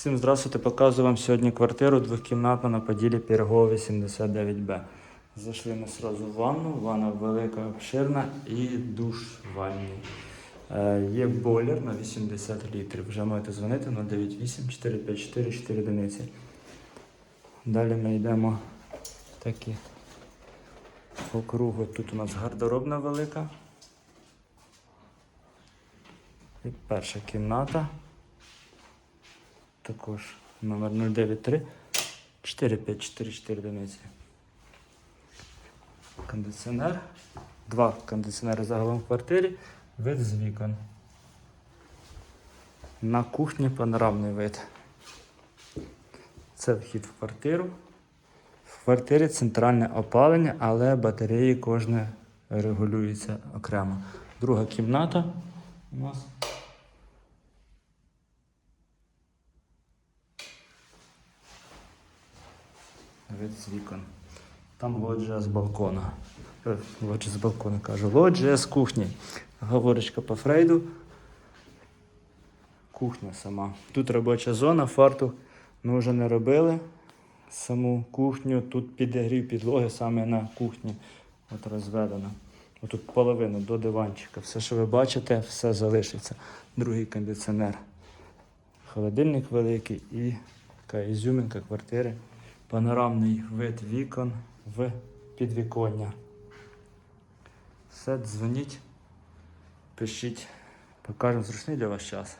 Всім здравствуйте, показую вам сьогодні квартиру двохкімнатну на Поділі Пірогова 89Б. Зайшли ми сразу в ванну, ванна велика, обширна і душ ванні. Е, є бойлер на 80 літрів. Вже можете дзвонити 098 454 4 одиниці. Далі ми йдемо такі по кругу. Тут у нас гардеробна велика. І перша кімната. Також номер 093 4544 одиниці. Кондиціонер. Два кондиціонери загалом в квартирі. Вид з вікон. На кухні панорамний вид. Це вхід в квартиру. В квартирі центральне опалення, але батареї кожне регулюється окремо. Друга кімната у нас. Вид з вікон. Там лоджія з балкона. Е, Лоджія з балкона кажу. Лоджія з кухні. Говорочка по Фрейду. Кухня сама. Тут робоча зона, фартух ми вже не робили. Саму кухню, тут підігрів підлоги саме на кухні. От розведено. Отут половину до диванчика. Все, що ви бачите, все залишиться. Другий кондиціонер. Холодильник великий і така ізюминка квартири. Панорамний вид вікон в підвіконня. Все, дзвоніть, пишіть, покажемо зручний для вас час.